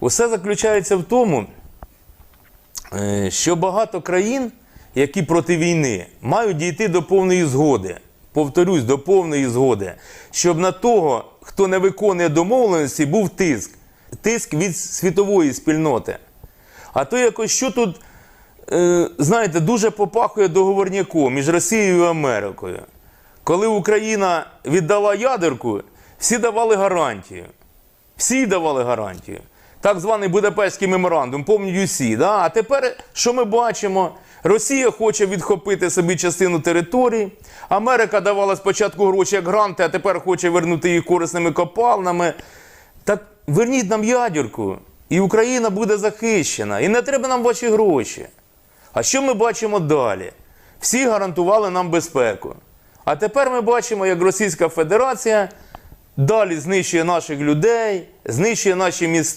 Усе заключається в тому, е, що багато країн, які проти війни, мають дійти до повної згоди. Повторюсь, до повної згоди, щоб на того, хто не виконує домовленості, був тиск. Тиск від світової спільноти. А то якось що тут, е, знаєте, дуже попахує договорняком між Росією і Америкою. Коли Україна віддала ядерку, всі давали гарантію. Всі давали гарантію. Так званий Будапештський меморандум, пам'ятають усі. Да? А тепер що ми бачимо? Росія хоче відхопити собі частину території. Америка давала спочатку гроші як гранти, а тепер хоче вернути їх корисними копалнами. Так верніть нам ядерку, і Україна буде захищена. І не треба нам ваші гроші. А що ми бачимо далі? Всі гарантували нам безпеку. А тепер ми бачимо, як Російська Федерація далі знищує наших людей, знищує наші міста.